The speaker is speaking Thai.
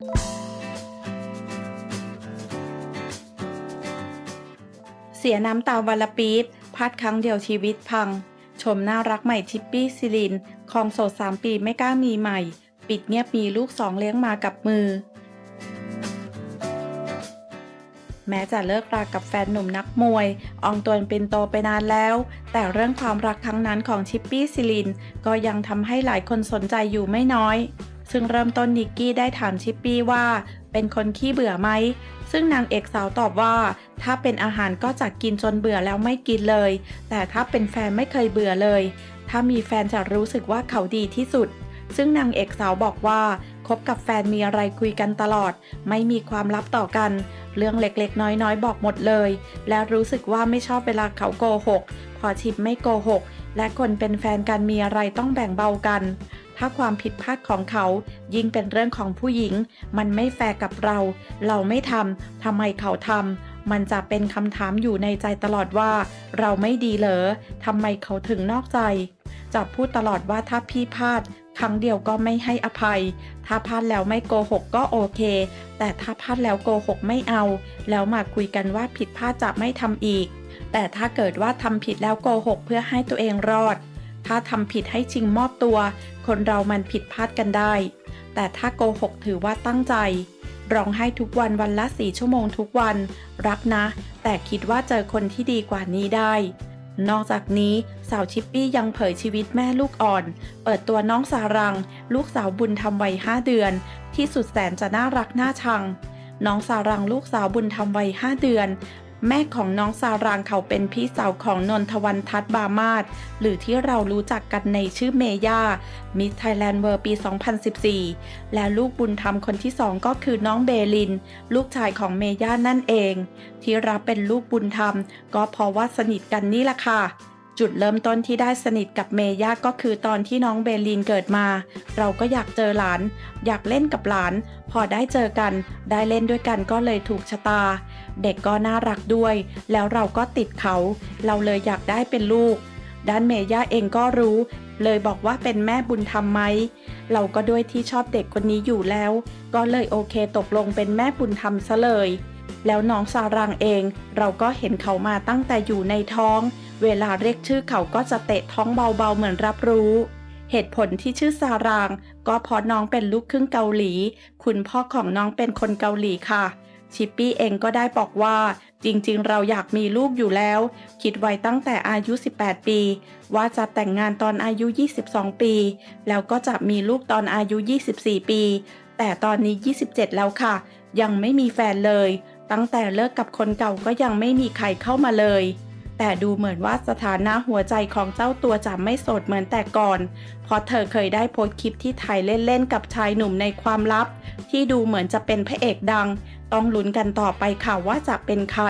เสียน้ำตาวันละปี๊บพลาดครั้งเดียวชีวิตพัง ชมน่ารักใหม่ทิปปี้ซิลินคลองโสดสามปีไม่กล้ามีใหม่ ปิดเงียบมีลูกสองเลี้ยงมากับมือ แม้จะเลิกรากับแฟนหนุ่มนักมวย อองตวนเป็นโตไปนานแล้ว แต่เรื่องความรักครั้งนั้นของชิปปี้ซิลิน ก็ยังทำให้หลายคนสนใจอยู่ไม่น้อย ซึ่งเริ่มต้นนิกกี้ได้ถามชิปปี้ว่า เป็นคนขี้เบื่อไหม ซึ่งนางเอกสาวตอบว่า ถ้าเป็นอาหารก็จะกินจนเบื่อแล้วไม่กินเลย แต่ถ้าเป็นแฟนไม่เคยเบื่อเลย ถ้ามีแฟนจะรู้สึกว่าเขาดีที่สุด ซึ่งนางเอกสาวบอกว่าคบกับแฟนมีอะไรคุยกันตลอด ไม่มีความลับต่อกัน เรื่องเล็กๆ น้อยๆ บอกหมดเลย และรู้สึกว่าไม่ชอบเวลาเขาโกหก พอชิปไม่โกหก และคนเป็นแฟนกันมีอะไรต้องแบ่งเบากัน ถ้าความผิดพลาดของเขา ยิ่งเป็นเรื่องของผู้หญิง มันไม่แฟร์กับเรา เราไม่ทำทำไมเขาทำมันจะเป็นคำถามอยู่ในใจตลอดว่า เราไม่ดีเหรอทำไมเขาถึงนอกใจจะพูดตลอดว่าถ้าพี่พลาด ครั้งเดียวก็ไม่ให้อภัย ถ้าพลาดแล้วไม่โกหกก็โอเค แต่ถ้าพลาดแล้วโกหกไม่เอา แล้วมาคุยกันว่าผิดพลาดจะไม่ทำอีก แต่ถ้าเกิดว่าทำผิดแล้วโกหกเพื่อให้ตัวเองรอด ถ้าทำผิดให้จริงมอบตัว คนเรามันผิดพลาดกันได้ แต่ถ้าโกหกถือว่าตั้งใจ ร้องไห้ทุกวันวันละสี่ชั่วโมงทุกวัน รักนะ แต่คิดว่าเจอคนที่ดีกว่านี้ได้ นอกจากนี้สาวชิปปี้ยังเผยชีวิตแม่ลูกอ่อน เปิดตัวน้องสารัง ลูกสาวบุญธรรมวัย5เดือน ที่สุดแสนจะน่ารักน่าชังน้องสารังลูกสาวบุญธรรมวัย 5 เดือน แม่ของน้องสารางเขาเป็นพี่สาวของนนทวันทัศน์บามาศหรือที่เรารู้จักกันในชื่อเมย่ามิสไทยแลนด์เวิร์ปี 2014 และลูกบุญธรรมคนที่สองก็คือน้องเบลิน ลูกชายของเมย่านั่นเอง ที่รับเป็นลูกบุญธรรม ก็เพราะว่าสนิทกันนี่แหละค่ะ จุดเริ่มต้นที่ได้สนิทกับเมย่าก็คือตอนที่น้องเบลินเกิดมา เราก็อยากเจอหลาน อยากเล่นกับหลาน พอได้เจอกัน ได้เล่นด้วยกันก็เลยถูกชะตา เด็กก็น่ารักด้วย แล้วเราก็ติดเขา เราเลยอยากได้เป็นลูก ด้านเมย่าเองก็รู้ เลยบอกว่าเป็นแม่บุญธรรมไหม เราก็ด้วยที่ชอบเด็กคนนี้อยู่แล้ว ก็เลยโอเคตกลงเป็นแม่บุญธรรมซะเลย แล้วน้องซารังเอง เราก็เห็นเขามาตั้งแต่อยู่ในท้อง เวลาเรียกชื่อเขาก็จะเตะท้องเบาๆเหมือนรับรู้ เหตุผลที่ชื่อซาราง ก็เพราะน้องเป็นลูกครึ่งเกาหลี คุณพ่อของน้องเป็นคนเกาหลีค่ะ ชิปปี้เองก็ได้บอกว่า จริงๆ เราอยากมีลูกอยู่แล้ว คิดไว้ตั้งแต่อายุ 18 ปี ว่าจะแต่งงานตอนอายุ 22 ปี แล้วก็จะมีลูกตอนอายุ 24 ปี แต่ตอนนี้ 27 แล้วค่ะ ยังไม่มีแฟนเลย ตั้งแต่เลิกกับคนเก่าก็ยังไม่มีใครเข้ามาเลย แต่ดูเหมือนว่าสถานะหัวใจของเจ้าตัวจะไม่โสดเหมือนแต่ก่อน เพราะเธอเคยได้โพสต์คลิปที่ถ่ายเล่นๆกับชายหนุ่มในความลับ ที่ดูเหมือนจะเป็นพระเอกดัง ต้องลุ้นกันต่อไปค่ะว่าจะเป็นใคร